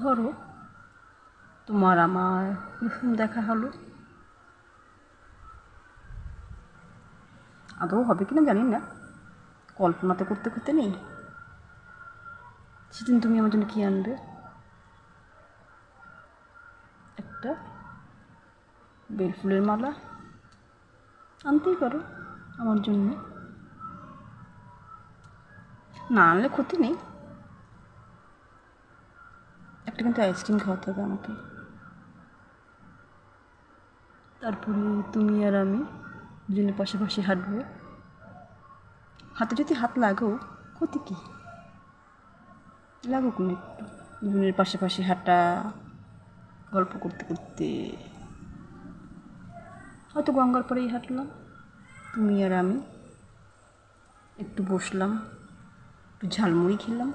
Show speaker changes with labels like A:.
A: ধরো, তোমার আমার প্রথম দেখা হলো। আদৌ হবে কিনা জানি না। কল্পনা তো করতে করতে নেই। সেদিন তুমি আমার জন্য কী আনবে? একটা বেলফুলের মালা। আনতেই পারো আমার জন্য। না আনলে ক্ষতি নেই। একটা কিন্তু আইসক্রিম খাওয়াতে হবে আমাকে। তারপরে তুমি আর আমি দুজনে পাশাপাশি হাঁটবো। হাতে যদি হাত লাগো ক্ষতি কী? লাগুক না একটু। দুজনের পাশাপাশি হাঁটা, গল্প করতে করতে। হয়তো গঙ্গার পরেই হাঁটলাম। তুমি আর আমি একটু বসলাম, একটু ঝালমুড়ি খেলাম।